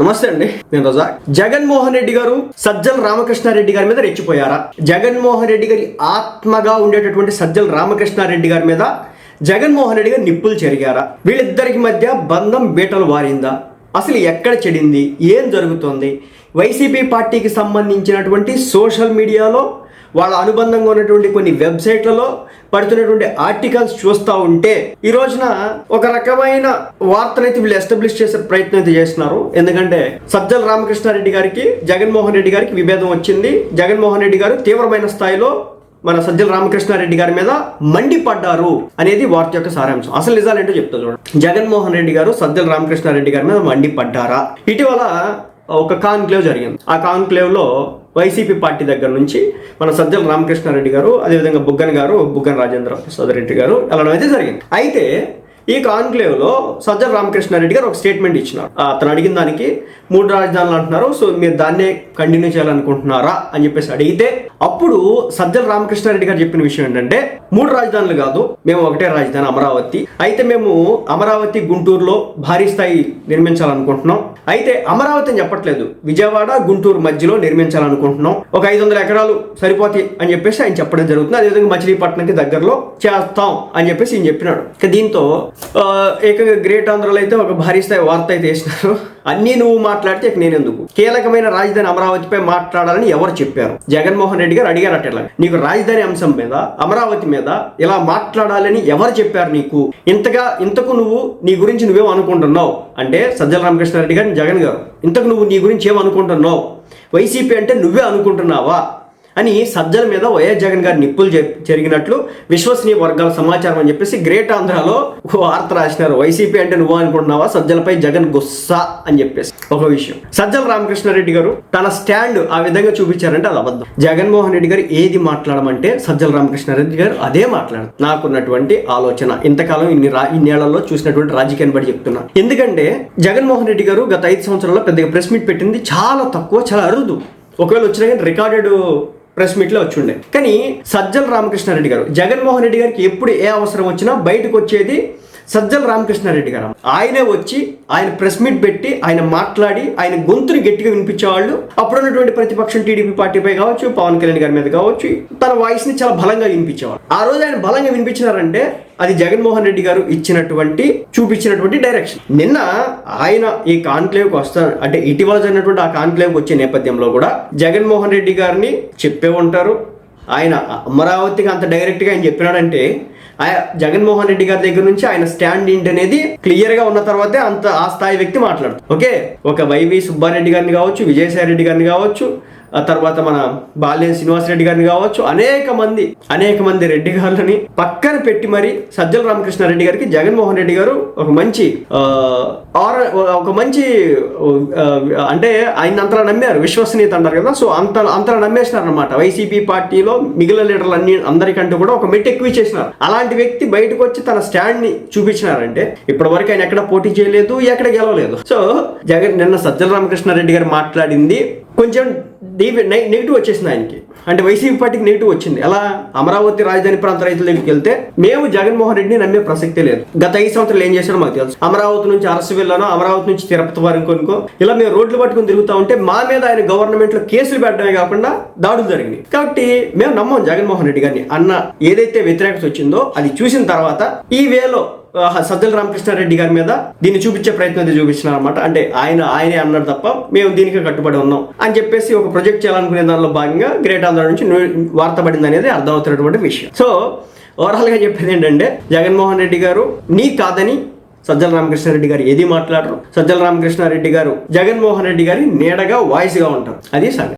నమస్తే అండి. నేను రోజా. జగన్మోహన్ రెడ్డి గారు సజ్జల రామకృష్ణారెడ్డి గారి మీద రెచ్చిపోయారా? జగన్మోహన్ రెడ్డి గారి ఆత్మగా ఉండేటటువంటి సజ్జల రామకృష్ణారెడ్డి గారి మీద జగన్మోహన్ రెడ్డి గారు నిప్పులు చెరిగారా? వీళ్ళిద్దరికి మధ్య బంధం బీటలు వారిందా? అసలు ఎక్కడ చెడింది? ఏం జరుగుతోంది? వైసీపీ పార్టీకి సంబంధించినటువంటి సోషల్ మీడియాలో వాళ్ళ అనుబంధంగా ఉన్నటువంటి కొన్ని వెబ్సైట్లలో పడుతున్నటువంటి ఆర్టికల్స్ చూస్తూ ఉంటే ఈ రోజున ఒక రకమైన వార్తనైతే వీళ్ళు ఎస్టాబ్లిష్ చేసే ప్రయత్నం అయితే చేస్తున్నారు. ఎందుకంటే సజ్జల రామకృష్ణారెడ్డి గారికి జగన్మోహన్ రెడ్డి గారికి విభేదం వచ్చింది. జగన్మోహన్ రెడ్డి గారు తీవ్రమైన స్థాయిలో మన సజ్జల రామకృష్ణారెడ్డి గారి మీద మండిపడ్డారు అనేది వార్త యొక్క సారాంశం. అసలు నిజాలేంటో చెప్తా చూడండి. జగన్మోహన్ రెడ్డి గారు సజ్జల రామకృష్ణారెడ్డి గారి మీద మండిపడ్డారా? ఇటీవల ఒక కాన్క్లేవ్ జరిగింది. ఆ కాన్క్లేవ్లో వైసీపీ పార్టీ దగ్గర నుంచి మన సజ్జల రామకృష్ణారెడ్డి గారు అదేవిధంగా బుగ్గన్ గారు బుగ్గన రాజేంద్ర ప్రసాద్ రెడ్డి గారు వెళ్ళడం అయితే జరిగింది. అయితే ఈ కాన్క్లేవ్లో సజ్జల రామకృష్ణారెడ్డి గారు ఒక స్టేట్మెంట్ ఇచ్చినారు. అతను అడిగిన దానికి మూడు రాజధానులు అంటున్నారు సో మీరు దాన్నే కంటిన్యూ చేయాలనుకుంటున్నారా అని చెప్పేసి అడిగితే అప్పుడు సజ్జల రామకృష్ణారెడ్డి గారు చెప్పిన విషయం ఏంటంటే మూడు రాజధానులు కాదు మేము ఒకటే రాజధాని అమరావతి. అయితే మేము అమరావతి గుంటూరులో భారీ స్థాయి నిర్మించాలనుకుంటున్నాం. అయితే అమరావతి అని చెప్పట్లేదు విజయవాడ గుంటూరు మధ్యలో నిర్మించాలనుకుంటున్నాం. ఒక ఐదు వందల ఎకరాలు సరిపోతాయి అని చెప్పేసి ఆయన చెప్పడం జరుగుతుంది. అదేవిధంగా మచిలీపట్నంకి దగ్గరలో చేస్తాం అని చెప్పేసి ఈయన చెప్పినాడు. ఇక దీంతో ఏకంగా గ్రేట్ ఆంధ్రలో అయితే ఒక భారీ స్థాయి వార్త అయితే వేసినారు. అన్నీ నువ్వు మాట్లాడితే నేను ఎందుకు కీలకమైన రాజధాని అమరావతిపై మాట్లాడాలని ఎవరు చెప్పారు? జగన్మోహన్ రెడ్డి గారు అడిగారు అట్లా నీకు రాజధాని అంశం మీద అమరావతి మీద ఇలా మాట్లాడాలని ఎవరు చెప్పారు నీకు? ఇంతగా ఇంతకు నువ్వు నీ గురించి నువ్వేం అనుకుంటున్నావు? అంటే సజ్జల రామకృష్ణారెడ్డి గారు జగన్ గారు ఇంతకు నువ్వు నీ గురించి ఏమనుకుంటున్నావు వైసీపీ అంటే నువ్వే అనుకుంటున్నావా? అని సజ్జల మీద వైఎస్ జగన్ గారి నిప్పులు జరి- జరిగినట్లు విశ్వసనీయ వర్గాల సమాచారం అని చెప్పేసి గ్రేట్ ఆంధ్రాలో వార్త రాసినారు. వైసీపీ అంటే నువ్వు అనుకుంటున్నావా? సజ్జలపై జగన్ గుస్సా అని చెప్పేసి ఒక విషయం. సజ్జల రామకృష్ణారెడ్డి గారు తన స్టాండ్ ఆ విధంగా చూపించారంటే అది అబద్ధం. జగన్మోహన్ రెడ్డి గారు ఏది మాట్లాడమంటే సజ్జల రామకృష్ణారెడ్డి గారు అదే మాట్లాడు నాకున్నటువంటి ఆలోచన. ఇంతకాలం ఇన్ని రా ఇన్నేళ్ళలో చూసినటువంటి రాజకీయాన్ని బట్టి చెప్తున్నా. ఎందుకంటే జగన్మోహన్ రెడ్డి గారు గత ఐదు సంవత్సరాల్లో పెద్దగా ప్రెస్ మీట్ పెట్టింది చాలా తక్కువ చాలా అరుదు. ఒకవేళ వచ్చినా కానీ రికార్డెడ్ ప్రెస్ మీట్లో వచ్చి ఉండే కానీ సజ్జల రామకృష్ణారెడ్డి గారు జగన్మోహన్ రెడ్డి గారికి ఎప్పుడు ఏ అవసరం వచ్చినా బయటకు వచ్చేది సజ్జల రామకృష్ణారెడ్డి గారు. ఆయనే వచ్చి ఆయన ప్రెస్ మీట్ పెట్టి ఆయన మాట్లాడి ఆయన గొంతుని గట్టిగా వినిపించేవాళ్ళు. అప్పుడున్నటువంటి ప్రతిపక్షం టీడీపీ పార్టీపై కావచ్చు పవన్ కళ్యాణ్ గారి మీద కావచ్చు తన వాయిస్ని చాలా బలంగా వినిపించేవాళ్ళు. ఆ రోజు ఆయన బలంగా వినిపించినారంటే అది జగన్మోహన్ రెడ్డి గారు ఇచ్చినటువంటి చూపించినటువంటి డైరెక్షన్ నిన్న ఆయన ఈ కాన్క్లేవ్కి వస్తారు అంటే ఇటీవల జరిగినటువంటి ఆ కాన్క్లేవ్కి వచ్చే నేపథ్యంలో కూడా జగన్మోహన్ రెడ్డి గారిని చెప్పే ఉంటారు. ఆయన అమరావతికి అంత డైరెక్ట్గా ఆయన చెప్పినాడంటే జగన్మోహన్ రెడ్డి గారి దగ్గర నుంచి ఆయన స్టాండ్ ఏంటి అనేది క్లియర్గా ఉన్న తర్వాతే అంత ఆ స్థాయి వ్యక్తి మాట్లాడుతుంది. ఓకే? ఒక వైవి సుబ్బారెడ్డి గారిని కావచ్చు విజయసాయి రెడ్డి గారిని కావచ్చు తర్వాత మన బాల్యం శ్రీనివాసరెడ్డి గారిని కావచ్చు అనేక మంది అనేక మంది రెడ్డి గారులని పక్కన పెట్టి మరి సజ్జల రామకృష్ణారెడ్డి గారికి జగన్మోహన్ రెడ్డి గారు ఒక మంచి ఒక మంచి అంటే ఆయన అంతలా నమ్మారు విశ్వసనీయత అంటారు కదా సో అంత అంతలా నమ్మేసినారు అనమాట వైసీపీ పార్టీలో మిగిలిన లీడర్లు అన్ని అందరికంటే కూడా ఒక మెట్టు ఎక్కువ చేసినారు అలాంటి వ్యక్తి బయటకు వచ్చి తన స్టాండ్ని చూపించినారంటే ఇప్పటి వరకు ఆయన ఎక్కడ పోటీ చేయలేదు ఎక్కడ గెలవలేదు. సో జగన్ నిన్న సజ్జల రామకృష్ణారెడ్డి గారు మాట్లాడింది కొంచెం నెగిటివ్ వచ్చేసింది ఆయనకి. అంటే వైసీపీ పార్టీకి నెగిటివ్ వచ్చింది. ఎలా? అమరావతి రాజధాని ప్రాంత రైతుల దగ్గరికి వెళ్తే మేము జగన్మోహన్ రెడ్డిని నమ్మే ప్రసక్తే లేదు. గత ఐదు సంవత్సరాలు ఏం చేశారో మాకు తెలుసు. అమరావతి నుంచి అరసు వెళ్ళానో అమరావతి నుంచి తిరుపతి వరకు కొనుకో ఇలా మేము రోడ్లు పట్టుకుని తిరుగుతా ఉంటే మా మీద ఆయన గవర్నమెంట్లో కేసులు పెట్టడమే కాకుండా దాడులు జరిగినాయి. కాబట్టి మేము నమ్మం జగన్మోహన్ రెడ్డి గారిని. అన్న ఏదైతే వ్యతిరేకత వచ్చిందో అది చూసిన తర్వాత ఈ వేలో సజ్జల రామకృష్ణారెడ్డి గారి మీద దీన్ని చూపించే ప్రయత్నం అయితే చూపించినారు అనమాట అంటే ఆయన ఆయనే అన్నారు తప్ప మేము దీనికి కట్టుబడి ఉన్నాం అని చెప్పేసి ఒక ప్రొజెక్ట్ చేయాలనుకునే దానిలో భాగంగా గ్రేట్ ఆంధ్ర నుంచి వార్త పడింది అనేది అర్థమవుతున్నటువంటి విషయం. సో ఓవరాల్గా చెప్పేది ఏంటంటే జగన్మోహన్ రెడ్డి గారు నీ కాదని సజ్జల రామకృష్ణారెడ్డి గారు ఏది మాట్లాడరు? సజ్జల రామకృష్ణారెడ్డి గారు జగన్మోహన్ రెడ్డి గారి నీడగా వాయిస్గా ఉంటారు. అది సంగతి.